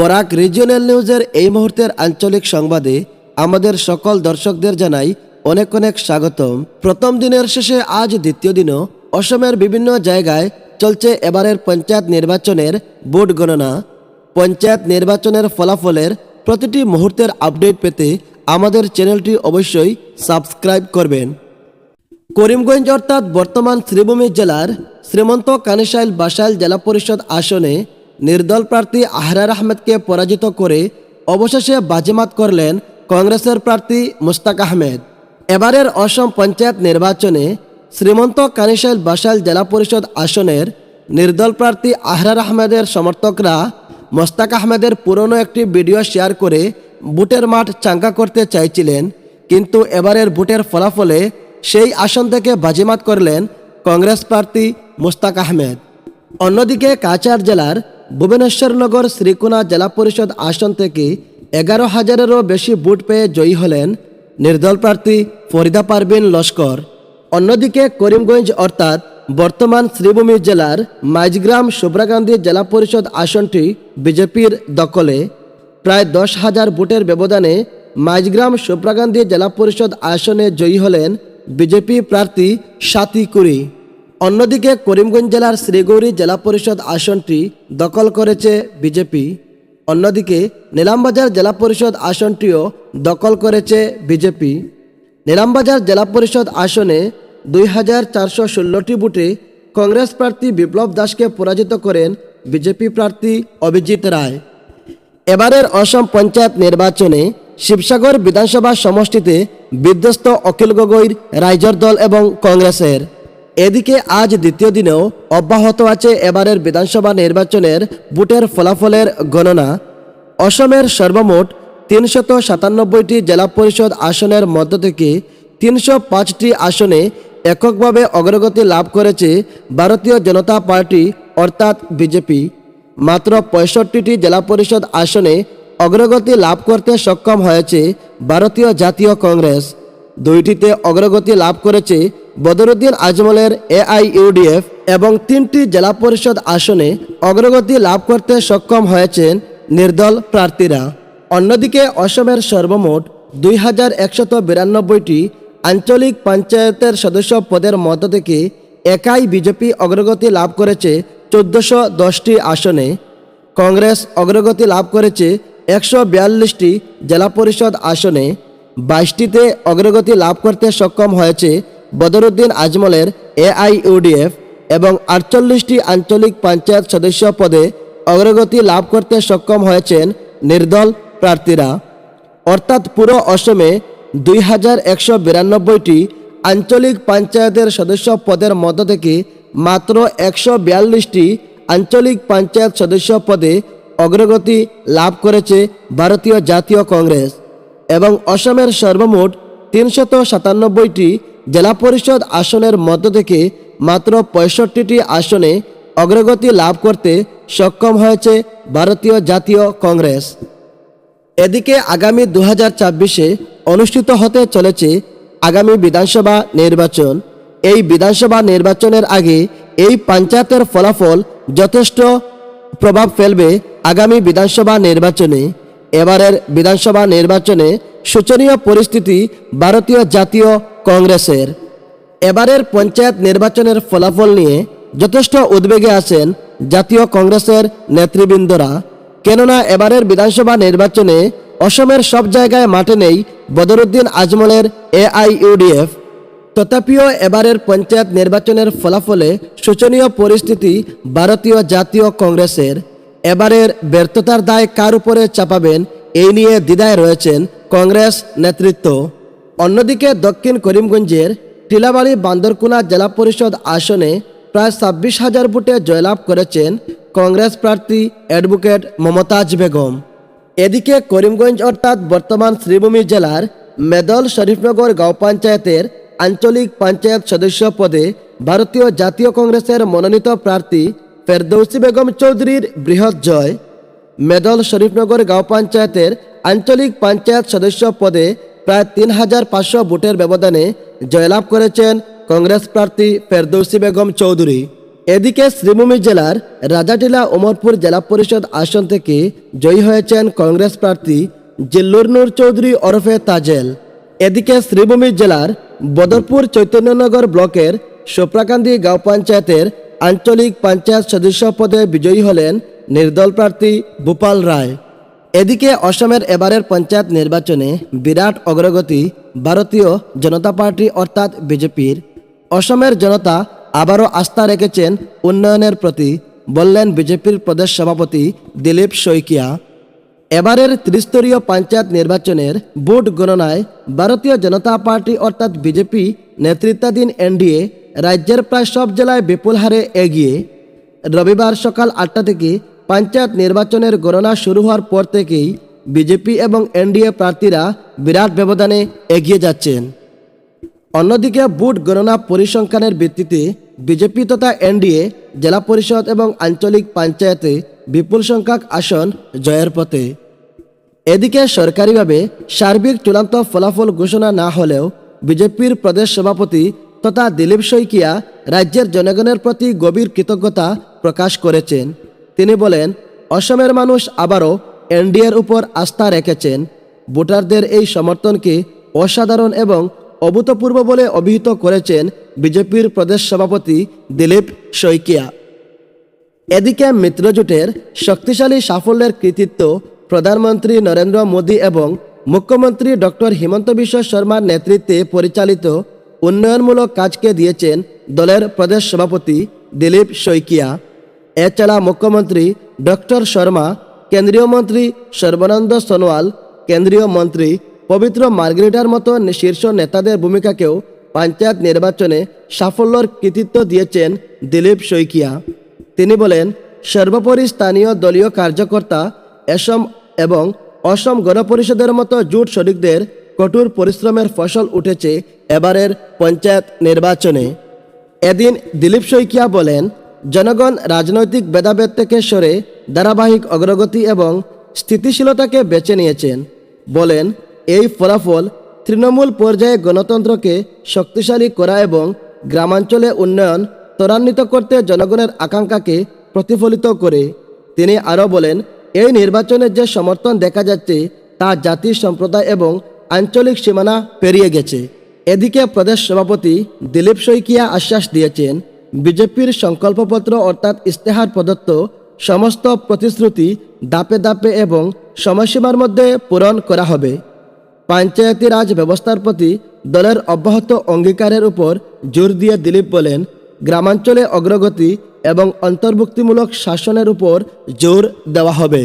Barak regional নিউজের এই মুহূর্তের আঞ্চলিক সংবাদে আমাদের সকল দর্শকদের জানাই অনেক অনেক স্বাগতম। প্রথম দিনের শেষে আজ দ্বিতীয় দিনও অসমের বিভিন্ন জায়গায় চলছে এবারের পঞ্চায়েত নির্বাচনের ভোট গণনা। পঞ্চায়েত নির্বাচনের ফলাফলের প্রতিটি মুহূর্তের আপডেট পেতে আমাদের চ্যানেলটি অবশ্যই সাবস্ক্রাইব করবেন। করিমগঞ্জ অর্থাৎ বর্তমান শ্রীভূমি জেলার শ্রীমন্ত কানিশাইল বাসাইল জেলা পরিষদ আসনে নির্দল প্রার্থী আহরার আহমেদকে পরাজিত করে অবশেষে বাজিমাত করলেন কংগ্রেসের প্রার্থী মুস্তাক আহমেদ। এবারের অসম পঞ্চায়েত নির্বাচনে শ্রীমন্ত কানিশাইল বাসাইল জেলা পরিষদ আসনের নির্দল প্রার্থী আহরার আহমেদের সমর্থকরা মোস্তাক আহমেদের পুরনো একটি ভিডিও শেয়ার করে বুটের মাঠ চাঙ্গা করতে চাইছিলেন, কিন্তু এবারের ভোটের ফলাফলে সেই আসন থেকে বাজিমাত করলেন কংগ্রেস প্রার্থী মুস্তাক আহমেদ। অন্যদিকে কাচার জেলার ভুবনেশ্বরনগর শ্রীকোনা জেলা পরিষদ আসন থেকে এগারো হাজারেরও বেশি ভোট পেয়ে জয়ী হলেন নির্দল প্রার্থী ফরিদা পারবিন লস্কর। অন্যদিকে করিমগঞ্জ অর্থাৎ বর্তমান শ্রীভূমি জেলার মাইজগ্রাম শুভ্রাকান্দি জেলা পরিষদ আসনটি বিজেপির দখলে। প্রায় দশ হাজার ভোটের ব্যবধানে মাইজগ্রাম শুভ্রাকান্দি জেলা পরিষদ আসনে জয়ী হলেন বিজেপি প্রার্থী সাতি কুরি। অন্যদিকে করিমগঞ্জ জেলার শ্রীগৌরী জেলা পরিষদ আসনটি দখল করেছে বিজেপি। অন্যদিকে নীলামবাজার জেলা পরিষদ আসনটিও দখল করেছে বিজেপি। নীলামবাজার জেলা পরিষদ আসনে দুই হাজার চারশো ষোলোটি বুটে কংগ্রেস প্রার্থী বিপ্লব দাসকে পরাজিত করেন বিজেপি প্রার্থী অভিজিৎ রায়। এবারের অসম পঞ্চায়েত নির্বাচনে শিবসাগর বিধানসভা সমষ্টিতে বিধ্বস্ত অখিল গগৈর রাইজর দল এবং কংগ্রেসের। এদিকে আজ দ্বিতীয় দিনেও অব্যাহত আছে এবারের বিধানসভা নির্বাচনের ভোটের ফলাফলের গণনা। অসমের সর্বমোট তিনশত সাতানব্বইটি জেলা পরিষদ আসনের মধ্য থেকে তিনশো পাঁচটি আসনে এককভাবে অগ্রগতি লাভ করেছে ভারতীয় জনতা পার্টি, অর্থাৎ বিজেপি। মাত্র পঁয়ষট্টিটি জেলা পরিষদ আসনে অগ্রগতি লাভ করতে সক্ষম হয়েছে ভারতীয় জাতীয় কংগ্রেস। দুইটিতে অগ্রগতি লাভ করেছে বদরুদ্দিন আজমলের এআইইউডিএফ এবং তিনটি জেলা পরিষদ আসনে অগ্রগতি লাভ করতে সক্ষম হয়েছেন নির্দল প্রার্থীরা। অন্যদিকে অসমের সর্বমোট দুই হাজার একশত বিরানব্বইটি আঞ্চলিক পঞ্চায়েতের সদস্য পদের মধ্য থেকে একাই বিজেপি অগ্রগতি লাভ করেছে চোদ্দশো দশটি আসনে। কংগ্রেস অগ্রগতি লাভ করেছে একশো বিয়াল্লিশটি জেলা পরিষদ আসনে। বাইশটিতে অগ্রগতি লাভ করতে সক্ষম হয়েছে বদরুদ্দিন আজমলের এআইইউডিএফ এবং আটচল্লিশটি আঞ্চলিক পঞ্চায়েত সদস্য পদে অগ্রগতি লাভ করতে সক্ষম হয়েছেন নির্দল প্রার্থীরা। অর্থাৎ পুরো অসমে দুই হাজার একশো বিরানব্বইটি আঞ্চলিক পঞ্চায়েতের সদস্য পদের মধ্য থেকে মাত্র একশো বিয়াল্লিশটি আঞ্চলিক পঞ্চায়েত সদস্য পদে অগ্রগতি লাভ করেছে ভারতীয় জাতীয় কংগ্রেস এবং অসমের সর্বমোট তিনশত সাতানব্বইটি জেলা পরিষদ আসনের মধ্য থেকে মাত্র পঁয়ষট্টিটি আসনে অগ্রগতি লাভ করতে সক্ষম হয়েছে ভারতীয় জাতীয় কংগ্রেস। এদিকে আগামী দু হাজার অনুষ্ঠিত হতে চলেছে আগামী বিধানসভা নির্বাচন। এই বিধানসভা নির্বাচনের আগে এই পঞ্চায়েতের ফলাফল যথেষ্ট প্রভাব ফেলবে আগামী বিধানসভা নির্বাচনে। এবারের বিধানসভা নির্বাচনে শোচনীয় পরিস্থিতি ভারতীয় জাতীয় কংগ্রেসের। এবারের পঞ্চায়েত নির্বাচনের ফলাফল নিয়ে যথেষ্ট উদ্বেগে আছেন জাতীয় কংগ্রেসের নেতৃবৃন্দরা। কেননা এবারের বিধানসভা নির্বাচনে অসমের সব জায়গায় মাঠে নেই বদরুদ্দিন আজমলের এআইইউডিএফ। তথাপিও এবারের পঞ্চায়েত নির্বাচনের ফলাফলে শোচনীয় পরিস্থিতি ভারতীয় জাতীয় কংগ্রেসের। এবারের ব্যর্থতার দায় কার উপরে চাপাবেন এই নিয়ে দ্বিধায় রয়েছেন কংগ্রেস নেতৃত্ব। অন্যদিকে দক্ষিণ করিমগঞ্জের টিলাবাড়ি বান্দরকুনা জেলা পরিষদ আসনে প্রায় ছাব্বিশ হাজার ভোটে জয়লাভ করেছেন কংগ্রেস প্রার্থী অ্যাডভোকেট মমতাজ বেগম। এদিকে করিমগঞ্জ অর্থাৎ বর্তমান শ্রীভূমি জেলার মেদল শরীফনগর গাঁও পঞ্চায়েতের আঞ্চলিক পঞ্চায়েত সদস্য পদে ভারতীয় জাতীয় কংগ্রেসের মনোনীত প্রার্থী ফেরদৌসি বেগম চৌধুরীর বৃহৎ জয়। মেদল শরীফনগর গাঁও পঞ্চায়েতের আঞ্চলিক পঞ্চায়েত সদস্য পদে প্রায় তিন হাজার পাঁচশো ভোটের ব্যবধানে জয়লাভ করেছেন কংগ্রেস প্রার্থী ফেরদৌসি বেগম চৌধুরী। এদিকে শ্রীভূমি জেলার রাজাটিলা উমরপুর জেলা পরিষদ আসন থেকে জয়ী হয়েছেন কংগ্রেস প্রার্থী জিল্লুর নূর চৌধুরী ওরফে তাজেল। এদিকে শ্রীভূমি জেলার বদরপুর চৈতন্যনগর ব্লকের সোপ্রাকান্দি গাঁও পঞ্চায়েতের আঞ্চলিক পঞ্চায়েত সদস্য পদে বিজয়ী হলেন নির্দল প্রার্থী ভূপাল রায়। এদিকে অসমের এবারের পঞ্চায়েত নির্বাচনে বিরাট অগ্রগতি ভারতীয় জনতা পার্টি অর্থাৎ বিজেপির। অসমের জনতা আবারও আস্থা রেখেছেন উন্নয়নের প্রতি, বললেন বিজেপির প্রদেশ সভাপতি দিলীপ শইকিয়া। এবারের ত্রিস্তরীয় পঞ্চায়েত নির্বাচনের ভোট গণনায় ভারতীয় জনতা পার্টি অর্থাৎ বিজেপি নেতৃত্বাধীন এনডিএ রাজ্যের প্রায় সব জেলায় বিপুল হারে এগিয়ে। রবিবার সকাল আটটা থেকে পঞ্চায়েত নির্বাচনের গণনা শুরু হওয়ার পর থেকেই বিজেপি এবং এনডিএ প্রার্থীরা বিরাট ব্যবধানে এগিয়ে যাচ্ছেন। অন্যদিকে বুট গণনা পরিসংখ্যানের ভিত্তিতে বিজেপি তথা এনডিএ, জেলা পরিষদ এবং আঞ্চলিক পঞ্চায়েতে বিপুল সংখ্যক আসন জয়ের পথে। এদিকে সরকারিভাবে সার্বিক চূড়ান্ত ফলাফল ঘোষণা না হলেও বিজেপির প্রদেশ সভাপতি তথা দিলীপ শইকিয়া রাজ্যের জনগণের প্রতি গভীর কৃতজ্ঞতা প্রকাশ করেছেন। তিনি বলেন, অসমের মানুষ আবারও এনডিএর উপর আস্থা রেখেছেন। ভোটারদের এই সমর্থনকে অসাধারণ এবং অভূতপূর্ব বলে অভিহিত করেছেন বিজেপির প্রদেশ সভাপতি দিলীপ শইকিয়া। এদিকে মিত্রজোটের শক্তিশালী সাফল্যের কৃতিত্ব প্রধানমন্ত্রী নরেন্দ্র মোদী এবং মুখ্যমন্ত্রী ডক্টর হিমন্ত বিশ্ব শর্মার নেতৃত্বে পরিচালিত উন্নয়নমূলক কাজকে দিয়েছেন দলের প্রদেশ সভাপতি দিলীপ শইকিয়া। এছাড়া মুখ্যমন্ত্রী ডক্টর শর্মা, কেন্দ্রীয় মন্ত্রী সর্বানন্দ সোনোয়াল, কেন্দ্রীয় মন্ত্রী পবিত্র মার্গরিটার মতো শীর্ষ নেতাদের ভূমিকাকেও পঞ্চায়েত নির্বাচনে সাফল্যর কৃতিত্ব দিয়েছেন দিলীপ শইকিয়া। তিনি বলেন, সর্বোপরি স্থানীয় দলীয় কার্যকর্তা এসম এবং অসম গণপরিষদের মতো জোট শরিকদের কঠোর পরিশ্রমের ফসল উঠেছে এবারের পঞ্চায়েত নির্বাচনে। এদিন দিলীপ শইকিয়া বলেন জনগণ রাজনৈতিক ভেদাভেদ থেকে সরে ধারাবাহিক অগ্রগতি এবং স্থিতিশীলতাকে বেছে নিয়েছেন। বলেন, এই ফলাফল তৃণমূল পর্যায়ে গণতন্ত্রকে শক্তিশালী করা এবং গ্রামাঞ্চলে উন্নয়ন ত্বরান্বিত করতে জনগণের আকাঙ্ক্ষাকে প্রতিফলিত করে। তিনি আরও বলেন, এই নির্বাচনের যে সমর্থন দেখা যাচ্ছে তা জাতি সম্প্রদায় এবং আঞ্চলিক সীমানা পেরিয়ে গেছে। এদিকে প্রদেশ সভাপতি দিলীপ শইকিয়া আশ্বাস দিয়েছেন বিজেপির সংকল্পপত্র অর্থাৎ ইস্তেহার প্রদত্ত সমস্ত প্রতিশ্রুতি দাপে দাপে এবং সময়সীমার মধ্যে পূরণ করা হবে। পঞ্চায়েতি রাজ ব্যবস্থার প্রতি দলের অব্যাহত অঙ্গীকারের উপর জোর দিয়ে দিলীপ বলেন, গ্রামাঞ্চলে অগ্রগতি এবং অন্তর্ভুক্তিমূলক শাসনের উপর জোর দেওয়া হবে।